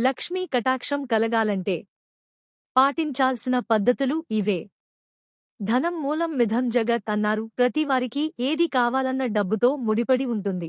లక్ష్మీ కటాక్షం కలగాలంటే పాటించాల్సిన పద్ధతులు ఇవే. ధనం మూలం మిథం జగత్ అన్నారు. ప్రతివారికి ఏది కావాలన్న డబ్బుతో ముడిపడి ఉంటుంది.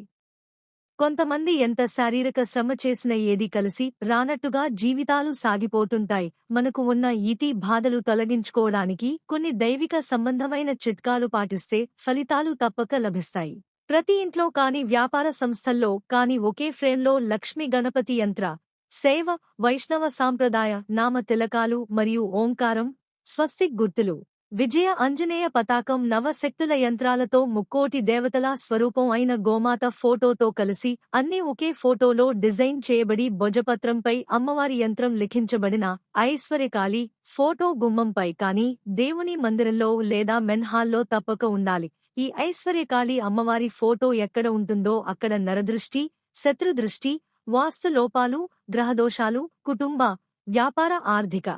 కొంతమంది ఎంత శారీరక శ్రమ చేసిన ఏది కలిసి రానట్టుగా జీవితాలు సాగిపోతుంటాయి. మనకు ఉన్న ఈతి బాధలు తొలగించుకోవడానికి కొన్ని దైవిక సంబంధమైన చిట్కాలు పాటిస్తే ఫలితాలు తప్పక లభిస్తాయి. ప్రతి ఇంట్లో కాని వ్యాపార సంస్థల్లో కాని ఒకే ఫ్రేమ్లో లక్ష్మీ గణపతి యంత్ర సేవ వైష్ణవ సాంప్రదాయ నామ తిలకాలు మరియు ఓంకారం స్వస్తిక్ గుర్తులు. విజయ అంజనేయ పతాకం నవశక్తుల యంత్రాలతో ముక్కోటి దేవతల స్వరూపం అయిన గోమాత ఫోటోతో కలిసి అన్నీ ఒకే ఫోటోలో డిజైన్ చేయబడి భుజపత్రంపై అమ్మవారి యంత్రం లిఖించబడిన ఐశ్వర్యకాళి ఫోటో గుమ్మంపై కాని దేవుని మందిరంలో లేదా మెన్హాల్లో తప్పక ఉండాలి. ఈ ఐశ్వర్యకాళి అమ్మవారి ఫోటో ఎక్కడ ఉంటుందో అక్కడ నరదృష్టి శత్రుదృష్టి వాస్తు లోపాలు గ్రహదోషాలు కుటుంబ వ్యాపార ఆర్థిక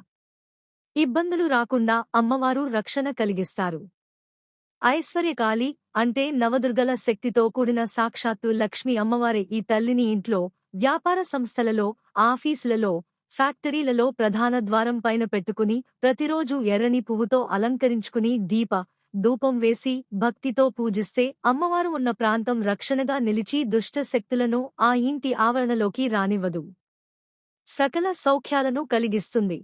ఇబ్బందులు రాకుండా అమ్మవారు రక్షణ కలిగిస్తారు. ఐశ్వర్యకాళి అంటే నవదుర్గల శక్తితో కూడిన సాక్షాత్తు లక్ష్మి అమ్మవారి ఈ తల్లిని ఇంట్లో వ్యాపార సంస్థలలో ఆఫీసులలో ఫ్యాక్టరీలలో ప్రధాన ద్వారం పైన పెట్టుకుని ప్రతిరోజు ఎర్రని పువ్వుతో అలంకరించుకుని దీప ధూపం వేసి భక్తితో పూజిస్తే అమ్మవారు ఉన్న ప్రాంతం రక్షణగా నిలిచి దుష్ట శక్తులను ఆ ఇంటి ఆవరణలోకి రానివ్వదు. సకల సౌఖ్యాలను కలిగిస్తుంది.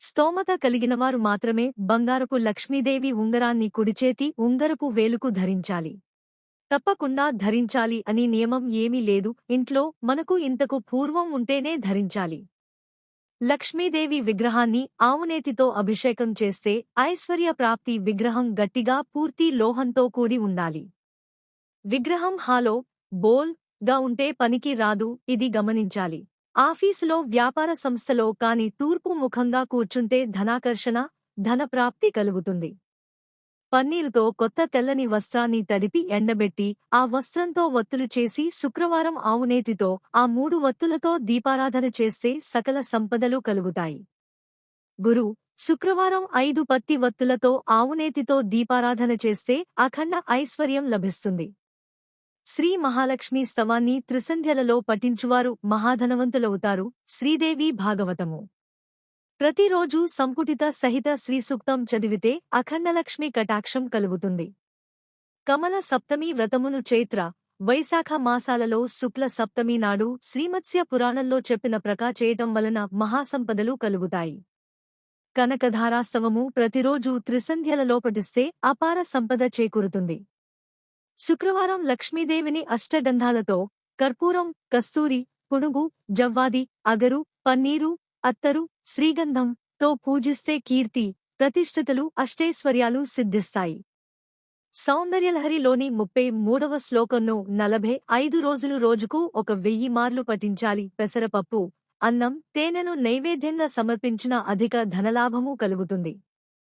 స్తోమత కలిగినవారు మాత్రమే బంగారపు లక్ష్మీదేవి ఉంగరాన్ని కుడిచేతి ఉంగరపు వేలుకు ధరించాలి. తప్పకుండా ధరించాలి అని నియమం ఏమీ లేదు. ఇంట్లో మనకు ఇంతకు పూర్వం ఉంటేనే ధరించాలి. లక్ష్మీదేవి విగ్రహాన్ని ఆవునేతితో అభిషేకం చేస్తే ఐశ్వర్య ప్రాప్తి విగ్రహం గట్టిగా పూర్తి లోహంతో కూడి ఉండాలి. విగ్రహం హాలో బోల్గా ఉంటే పనికి రాదు ఇది గమనించాలి. ఆఫీసులో వ్యాపార సంస్థలో కాని తూర్పు ముఖంగా కూర్చుంటే ధనాకర్షణ ధనప్రాప్తి కలుగుతుంది. పన్నీరుతో కొత్త తెల్లని వస్త్రాన్ని తడిపి ఎండబెట్టి ఆ వస్త్రంతో వత్తులు చేసి శుక్రవారం ఆవునేతితో ఆ మూడు వత్తులతో దీపారాధన చేస్తే సకల సంపదలు కలుగుతాయి. గురు శుక్రవారం ఐదు పత్తి వత్తులతో ఆవునేతితో దీపారాధన చేస్తే అఖండ ఐశ్వర్యం లభిస్తుంది. శ్రీ మహాలక్ష్మి స్తవాన్ని త్రిసంధ్యలలో పఠించువారు మహాధనవంతులవుతారు. శ్రీదేవి భాగవతము. ప్రతిరోజు సంపుటిత సహిత శ్రీసూక్తం చదివితే అఖండలక్ష్మి కటాక్షం కలుగుతుంది. కమల సప్తమి వ్రతమును చైత్ర వైశాఖ మాసాలలో శుక్ల సప్తమి నాడు శ్రీమత్స్య పురాణంలో చెప్పిన ప్రకా చేయటం వలన మహాసంపదలు కలుగుతాయి. కనకధారాస్తవము ప్రతిరోజు త్రిసంధ్యలలో పఠిస్తే అపార సంపద చేకూరుతుంది. శుక్రవారం లక్ష్మీదేవిని అష్టగంధాలతో కర్పూరం కస్తూరి పునుగు జవ్వాది అగరు పన్నీరు అత్తరు శ్రీగంధం తో పూజిస్తే కీర్తి ప్రతిష్ఠితలు అష్టైశ్వర్యాలు సిద్ధిస్తాయి. సౌందర్యలహరిలోని ముప్పై మూడవ శ్లోకంను నలభై ఐదు రోజులు రోజుకు ఒక వెయ్యి మార్లు పఠించాలి. పెసరపప్పు అన్నం తేనెను నైవేద్యంగా సమర్పించిన అధిక ధనలాభము కలుగుతుంది.